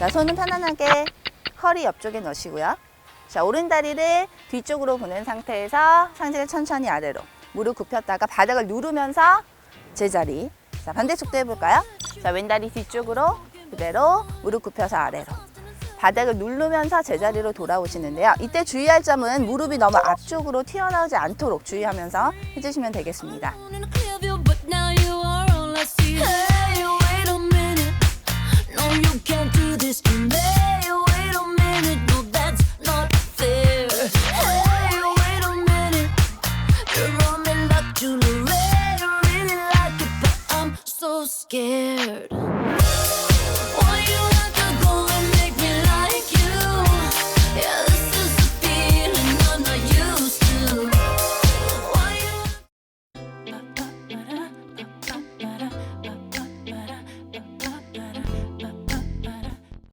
자, 손은 편안하게 허리 옆쪽에 넣으시고요. 자, 오른 다리를 뒤쪽으로 보낸 상태에서 상체를 천천히 아래로 무릎 굽혔다가 바닥을 누르면서 제자리. 자, 반대쪽도 해볼까요? 자, 왼다리 뒤쪽으로 그대로 무릎 굽혀서 아래로. 바닥을 누르면서 제자리로 돌아오시는데요. 이때 주의할 점은 무릎이 너무 앞쪽으로 튀어나오지 않도록 주의하면서 해주시면 되겠습니다. Scared.